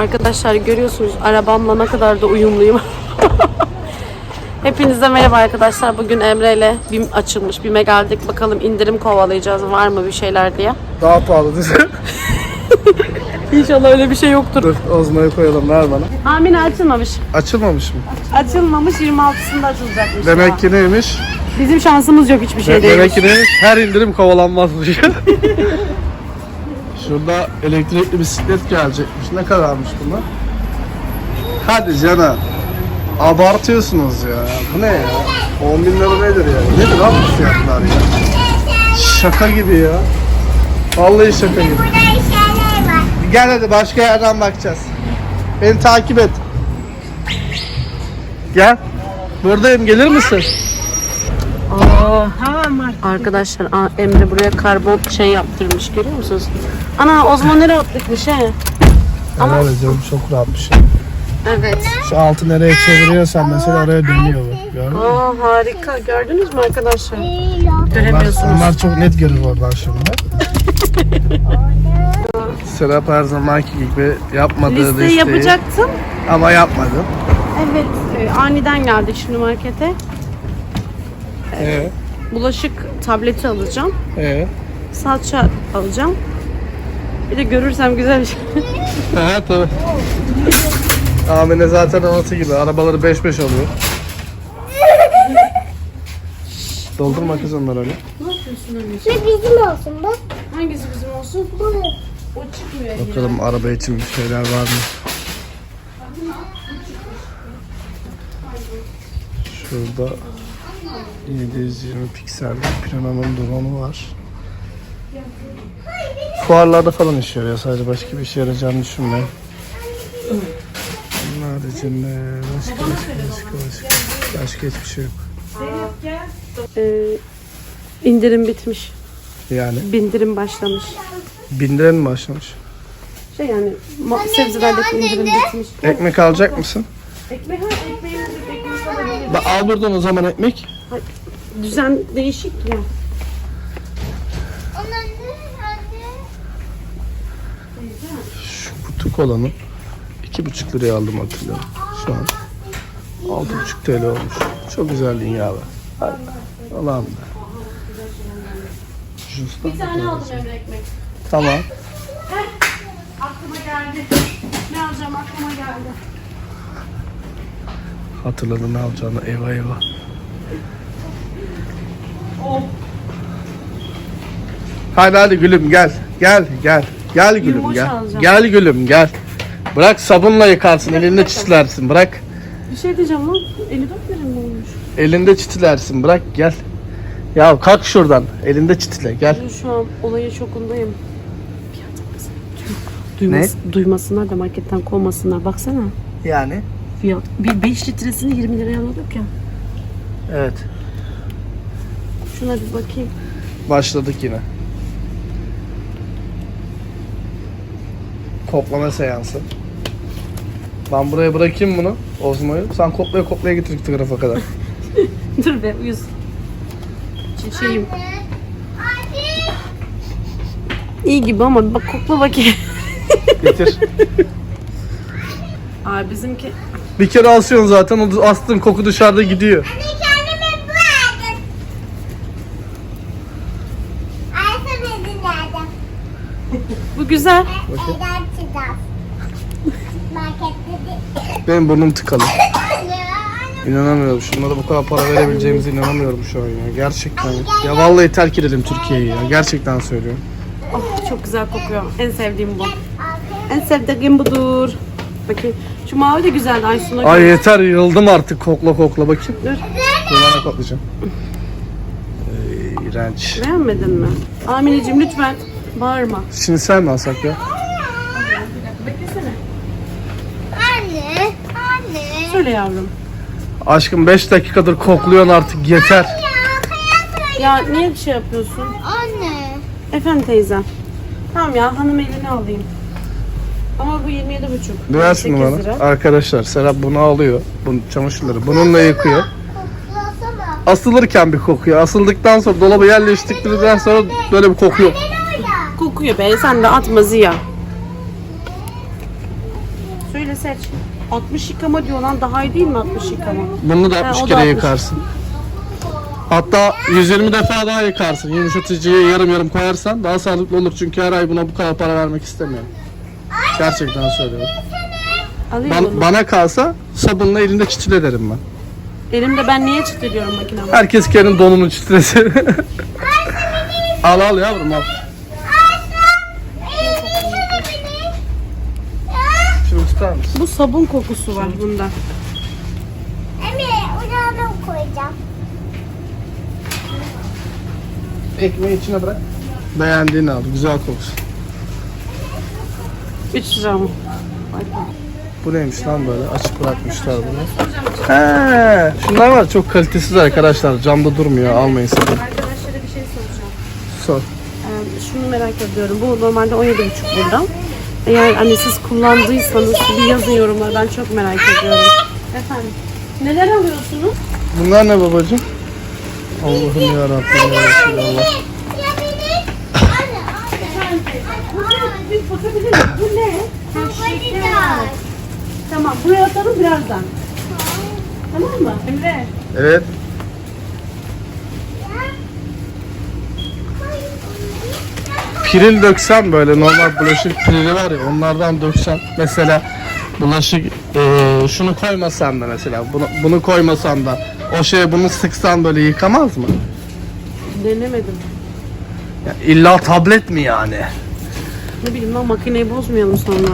Arkadaşlar görüyorsunuz arabamla ne kadar da uyumluyum. Hepinize merhaba arkadaşlar. Bugün Emre ile BİM açılmış. BİM'e geldik. Bakalım indirim kovalayacağız. Var mı bir şeyler diye. Daha pahalı dizi. İnşallah öyle bir şey yoktur. Dur Ozmo'yu koyalım ver bana. Amine açılmamış. Açılmamış mı? Açılmamış 26'sında açılacakmış. Demek ki neymiş? Bizim şansımız yok hiçbir şey De- değil. Demek ki neymiş? Her indirim kovalanmazmış. Şurada elektrikli bisiklet gelecekmiş. Ne kadarmış bunlar? Hadi canım. Abartıyorsunuz ya. Bu ne ya? 10 bin lira nedir ya? Nedir abi bu fiyatlar ya? Şaka gibi ya. Vallahi şaka gibi. Gel hadi başka yerden bakacağız. Beni takip et. Gel. Buradayım gelir misin? Arkadaşlar aa, Emre buraya karbon şey yaptırmış görüyor musunuz? Ana Ozma nereye attıkmış he? Ama- Helal ediyorum çok rahat bir şey. Evet. Şu altı nereye çeviriyorsan mesela oraya dönüyor bu. Gördün mü? Aa harika gördünüz mü arkadaşlar? Göremiyorsunuz. onlar çok net görür oradan şimdi. Serap her zamanki gibi yapmadığı Listeyi listeyi yapacaktım. ama yapmadım. Evet e, aniden geldik şimdi markete. Ee, Bulaşık tableti alacağım. ee. Salça alacağım. Bir de görürsem güzel bir şey. Ha tabii. Amine zaten anası gibi. Arabaları 5-5 alıyor. Doldurma kız onları öyle. ne yapıyorsun anneciğim? Ve bizim olsun bak. Hangisi bizim olsun? Bu. O çıkmıyor. Bakalım araba için bir şeyler var mı? Şurada 720 pikselli Prana'nın drone'u var. Fuarlarda falan işe yarıyor sadece başka bir işe yarayacağını düşünmüyorum. Bunun haricinde başka başka başka başka başka hiçbir şey yok. Ee, indirim bitmiş. Yani Bindirim başlamış. binden mi başlamış? Şey yani ma- sebzelerdeki indirim bitmiş. Ekmek alacak mısın? Ekmek ha ekmeğimizi ekmeğimizi alabiliriz. Ba- Al buradan o zaman ekmek. Düzen değişik ya. Onun anne. Şu butik olanı iki buçuk liraya aldım hatırlıyorum. Şu an altı buçuk TL olmuş. Çok güzel dünya. Hadi. Allah'ım da. Jus'tan Bir tane aldım Emre ekmek. Tamam. Aklıma geldi. Ne alacağım aklıma geldi. Hatırladı ne alacağını. Eyvah eyvah. Hadi hadi gülüm gel. Gel gel. Gel gülüm gel. alacağım. Gel gülüm gel. Bırak sabunla yıkarsın. Elinde çitilersin. Bırak. Bir şey diyeceğim lan. 54 lira mı olmuş? Elinde çitilersin. Bırak gel. Ya kalk şuradan. Elinde çitile gel. Ben şu an olayın şokundayım. Duymas, Duymasınlar da marketten kovmasınlar. Baksana. Yani? Fiyat. Bir 5 litresini 20 liraya alıyorduk ya. Evet. Şuna bir bakayım. Başladık yine. Koklama seansı. Ben buraya bırakayım bunu. Ozmo'yu. Sen koklaya koklaya getir fotoğrafa kadar. Dur be uyuz. Şey- Şeyim. İyi gibi ama bak kokla bakayım. Getir. Aa bizimki Bir kere asıyorsun zaten. O astığın koku dışarıda gidiyor. Kendime bu aldım. Ayşe beni nerede? Bu güzel. Markette de. Benim burnum tıkalı. İnanamıyorum. Şunlara bu kadar para verebileceğimize inanamıyorum şu an ya. Gerçekten. Ya vallahi terk edelim Türkiye'yi ya. Gerçekten söylüyorum. Oh, çok güzel kokuyor. En sevdiğim bu. En sevdiğim budur. Bakayım. Şu mavi de güzeldi Aysun'a. Ay göre. yeter yıldım artık kokla kokla bakayım. Dur. Bana koklayacağım. Ee, İğrenç. Beğenmedin mi? Amineciğim lütfen bağırma. Şimdi sen mi alsak ya? Beklesene. Anne. Anne. Söyle yavrum. Aşkım 5 dakikadır kokluyorsun artık yeter. Ya niye bir şey yapıyorsun? Anne. Efendim teyze. Tamam ya hanım elini alayım. Ama bu 27 buçuk. Ver şunu bana. Arkadaşlar Serap bunu alıyor. Bu çamaşırları bununla yıkıyor. Koklasana. Asılırken bir kokuyor. Asıldıktan sonra dolaba yerleştirdikten sonra böyle bir koku yok. Kokuyor be sen de atma Ziya. Söyle seç. 60 yıkama diyor lan daha iyi değil mi 60 yıkama? Bunu da Ha, 60 o da kere 60. yıkarsın. Hatta 120 defa daha yıkarsın. Yumuşatıcıyı yarım yarım koyarsan daha sağlıklı olur. Çünkü her ay buna bu kadar para vermek istemiyorum. Gerçekten söylüyorum. Alayım Ban- bunu. bana kalsa sabunla elinde çitil ederim ben. Elimde ben niye çitiliyorum makinamı? Herkes kendi donunu çitlesin. al al yavrum al. Şunu tutar mısın? Bu sabun kokusu var bunda. Emre onu koyacağım. Ekmeği içine bırak. Beğendiğini al. Güzel kokusu. 3 lira mı? Bu neymiş lan böyle? Açık bırakmışlar bunu. He, şunlar var çok kalitesiz arkadaşlar. Camda durmuyor. Almayın sakın. Arkadaşlara bir şey soracağım. Sor. Ee, şunu merak ediyorum. Bu normalde 17,5 burada. Eğer hani siz kullandıysanız bir yazın yorumlara. Ben çok merak ediyorum. Efendim. Neler alıyorsunuz? Bunlar ne babacığım? Allah'ım ya Rabbim ya Resulallah. Bir bakabilir miyim? Bu ne? Tamam. Buraya atalım birazdan. Tamam mı? Emre. Evet. Piril döksen böyle normal bulaşık pirili var ya onlardan döksen mesela bulaşık eee, şunu koymasan da mesela bunu, bunu koymasan da o şeye bunu sıksan böyle yıkamaz mı? Denemedim. Ya illa tablet mi yani? Ne bileyim lan makineyi bozmayalım sonra.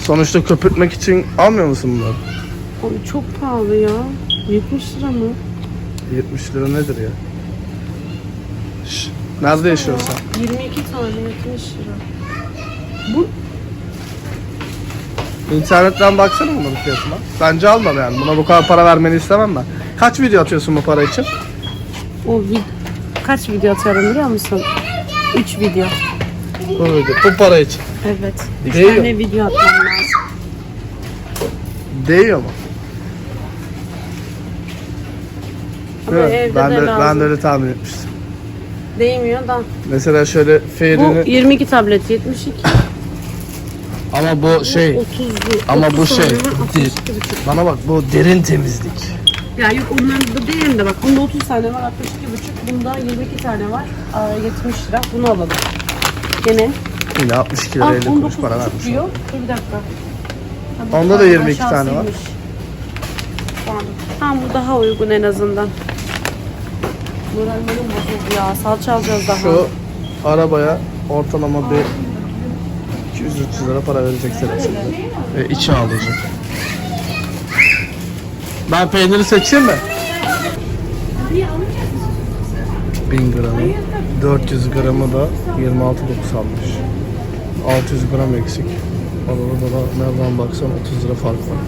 Sonuçta köpürtmek için almıyor musun bunları? Abi çok pahalı ya. 70 lira mı? 70 lira nedir ya? Nerede yaşıyorsun sen? 22 tane 70 lira. Bu İnternetten baksana bunların fiyatına. Bence alma yani. Buna bu kadar para vermeni istemem ben. Kaç video atıyorsun bu para için? o vid- kaç video atıyorum biliyor musun? 3 video. Bu video. Bu para için. Evet. 3 Değiyor. tane video atmam lazım. Değiyor mu? Ama evde ben de, de, lazım. ben de öyle tahmin etmiştim. Değmiyor da. Mesela şöyle Bu feyrini 22 tablet 72. ama bu şey 30 ama bu 30 şey değil. 62,5. Bana bak bu derin temizlik. Ya yok onların da değerinde bak. Bunda 30 tane var 62,5. Bunda 22 tane var. Aa, 70 lira. Bunu alalım. Gene. Yine 62 lira Aa, 50 kuruş 19 para vermiş. diyor. Dur bir dakika. Ha, bu Onda da galiba 22 tane var. Pardon. Tamam bu daha uygun en azından. Morallerim bozuldu ya. Salça alacağız daha. Şu arabaya ortalama bir 200-300 lira para vereceksin mesela. Ve içi alacak. Ben peyniri seçeyim mi? 1000 gramı. 400 gramı da 26.9 almış. 600 gram eksik. Arada da nereden baksan 30 lira fark var.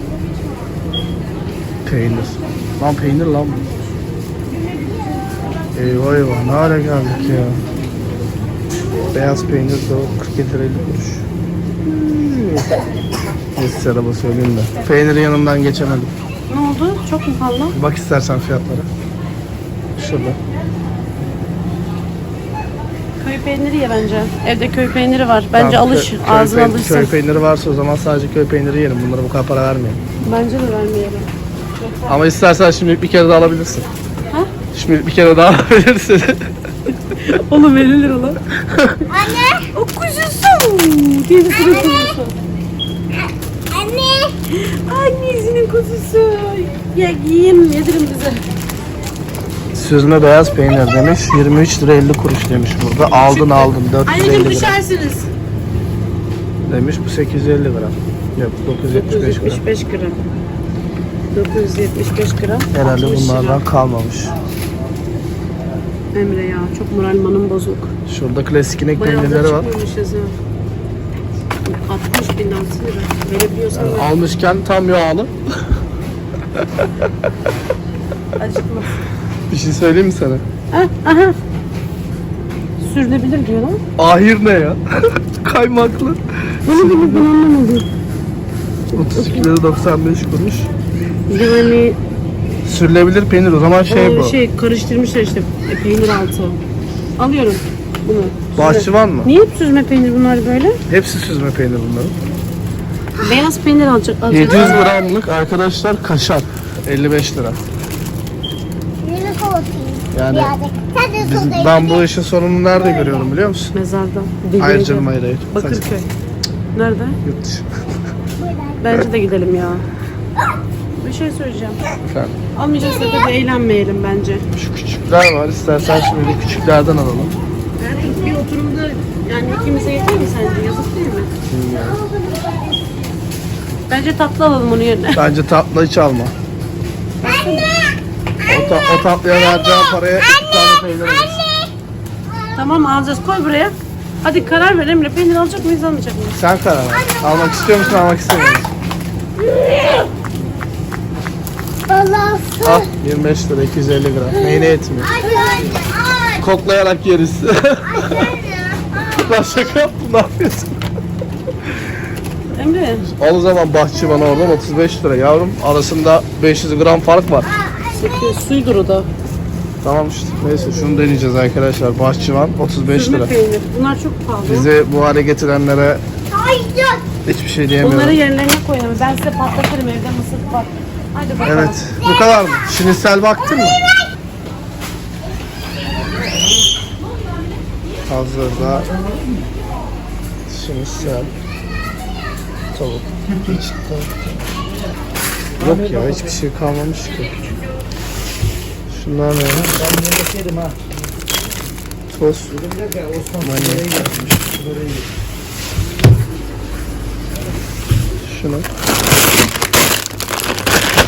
Peynir. Lan peynir lan bu. Eyvah eyvah ne hale geldik ya. Beyaz peynir de 47 lira 50 kuruş. Neyse araba söyleyeyim de. Peyniri yanımdan geçemedim. Ne oldu? Çok mu pahalı? Bak istersen fiyatlara. Şurada. Köy peyniri ye bence. Evde köy peyniri var. Bence Tamam, alış. kö- köy Ağzına peyn- alışsın. Köy peyniri varsa o zaman sadece köy peyniri yerim. Bunlara bu kadar para vermeyin. Bence de vermeyelim. Ama istersen şimdi bir kere daha alabilirsin. Şimdi bir kere daha alabilirsin. Oğlum verilir lan. Anne. O kuzusu. Gerisinin kuzusu. Anne. Annesinin kuzusu. Ya yiyin yedirin bize. Süzme beyaz peynir demiş. 23 lira 50 kuruş demiş burada. Aldın aldın 450 Anneciğim lira düşersiniz. demiş. Bu 850 gram. Yok 975 gram. 975 gram. 975 gram. Herhalde 60 lira. bunlardan kalmamış. Emre ya çok moralmanım bozuk. Şurada klasik inek Bayağı da peynirleri var. çıkmamışız ya. 60 bin 6 lira. Verebiliyorsan ver. Almışken tam yağlı. Acıkma. Bir şey söyleyeyim mi sana? Ah, aha. Sürülebilir diyor lan. Ahir ne ya? Kaymaklı. Bunu bunu ben anlamadım. 32 lira 95 kuruş. Yani Sürülebilir peynir o zaman şey o bu. şey karıştırmışlar işte e, peynir altı. Alıyorum bunu. Bahçıvan mı? Niye hep süzme peynir bunlar böyle? Hepsi süzme peynir bunların. Beyaz peynir alacak. alacak. 700 gramlık arkadaşlar kaşar. 55 lira. Yeni kolatayım. Yani Birazcık. Sen de Biz, ben bu işin sonunu nerede görüyorum biliyor musun? Mezarda. Hayır canım hayır hayır. Sadece Bakırköy. Nerede? Yurt dışı. Bence de gidelim ya. Bir şey söyleyeceğim. Efendim. Almayacaksak hadi eğlenmeyelim bence. Şu küçükler var. İstersen şimdi küçüklerden alalım. Yani bir oturumda yani ikimize yeter mi sence? Yazık değil mi? Bence tatlı alalım onun yerine. Bence tatlı hiç alma. O, ta- o tatlıya vereceğim paraya iki tane peynir alırsın. tamam alacağız. Koy buraya. Hadi karar ver Emre. Peynir alacak mıyız almayacak mıyız? Sen karar ver. Almak istiyor musun almak istemiyor musun? Balası. Al 25 lira 250 gram. Neyine yetmiyor. Anne anne. Koklayarak yeriz. Anne. Lan şaka yaptım ne yapıyorsun? Emre. Al o zaman bahçıvana oradan 35 lira yavrum. Arasında 500 gram fark var. Sekiz, suydur o da. Tamam işte neyse şunu deneyeceğiz arkadaşlar. Bahçıvan 35 Süzme lira. peynir. Bunlar çok pahalı. Bizi bu hale getirenlere Hayır. hiçbir şey diyemiyorum. Onları yerlerine koyalım. Ben size patlatırım evde mısır var. Hadi. Evet. Bu kadar mı? Şinisel baktın mı? Hazırda şinisel tavuk. Hiç. Yok ya hiçbir şey kalmamış ki. Şunlar ne? Ben yemek ha. Tost. Mani.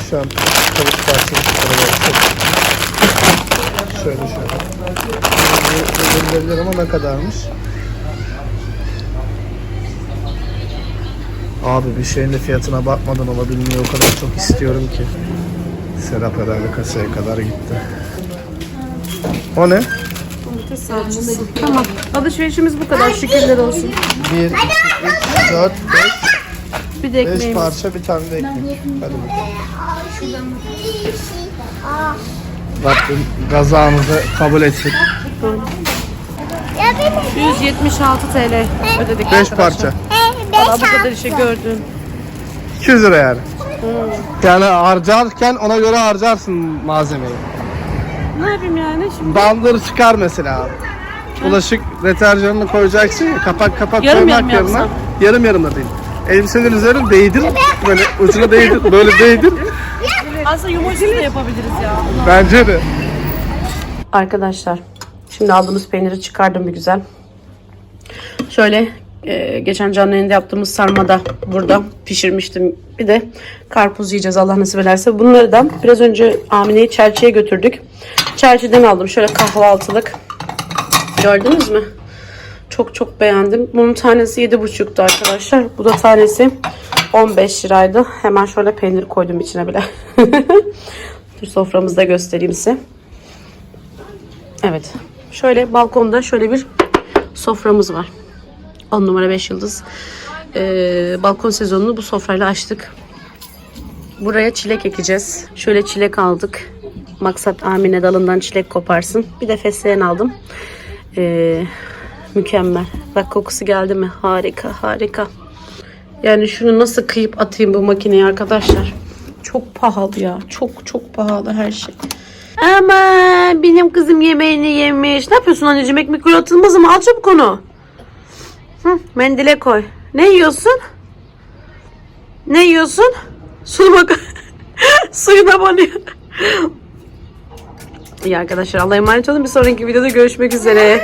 Şunu. Şampiyon, tavuk parçası Şöyle şöyle. Bu verilebilir ama ne kadarmış? Abi bir şeyin de fiyatına bakmadan olabilmeyi o kadar çok istiyorum ki. Serap herhalde kasaya kadar gitti. O ne? Domates salçası. Tamam. Alışverişimiz bu kadar. Şükürler olsun. 1, 2, 3, 4, 5, Bir de 5 ekmeğimiz. parça bir tane de ekmek. Hadi bakalım. Rabbim gazamızı kabul etsin. Ya benim. 176 TL ödedik 5 arkadaşlar. parça. Valla beş bu kadar işi gördün. 200 lira yani. Yani harcarken ona göre harcarsın malzemeyi. Ne yapayım yani şimdi? Bandır çıkar mesela abi. Bulaşık deterjanını koyacaksın ya kapak kapak Yarım koymak yarım yerine yapsam? yarım yarım da değil. Elbisenin üzerine değdir böyle ucuna değdir böyle değdir Aslında yumurta da yapabiliriz ya. bence de. Arkadaşlar şimdi aldığımız peyniri çıkardım bir güzel. Şöyle e, geçen canlı yayında yaptığımız sarmada burada pişirmiştim. Bir de karpuz yiyeceğiz Allah nasip ederse. Bunları da biraz önce Amine'yi çerçeğe götürdük. Çerçeden aldım şöyle kahvaltılık. Gördünüz mü? Çok çok beğendim. Bunun tanesi 7,5'tu arkadaşlar. Bu da tanesi 15 liraydı. Hemen şöyle peynir koydum içine bile. Dur soframızda göstereyim size. Evet. Şöyle balkonda şöyle bir soframız var. 10 numara 5 yıldız. Ee, balkon sezonunu bu sofrayla açtık. Buraya çilek ekeceğiz. Şöyle çilek aldık. Maksat Amine dalından çilek koparsın. Bir de fesleğen aldım. Ee, mükemmel. Bak kokusu geldi mi? Harika harika. Yani şunu nasıl kıyıp atayım bu makineye arkadaşlar. Çok pahalı ya. Çok çok pahalı her şey. Ama benim kızım yemeğini yemiş. Ne yapıyorsun anneciğim? Ekmek öyle atılmaz ama al çabuk onu. Hı, mendile koy. Ne yiyorsun? Ne yiyorsun? Su bak. Suyuna banıyor. İyi arkadaşlar Allah'a emanet olun. Bir sonraki videoda görüşmek üzere.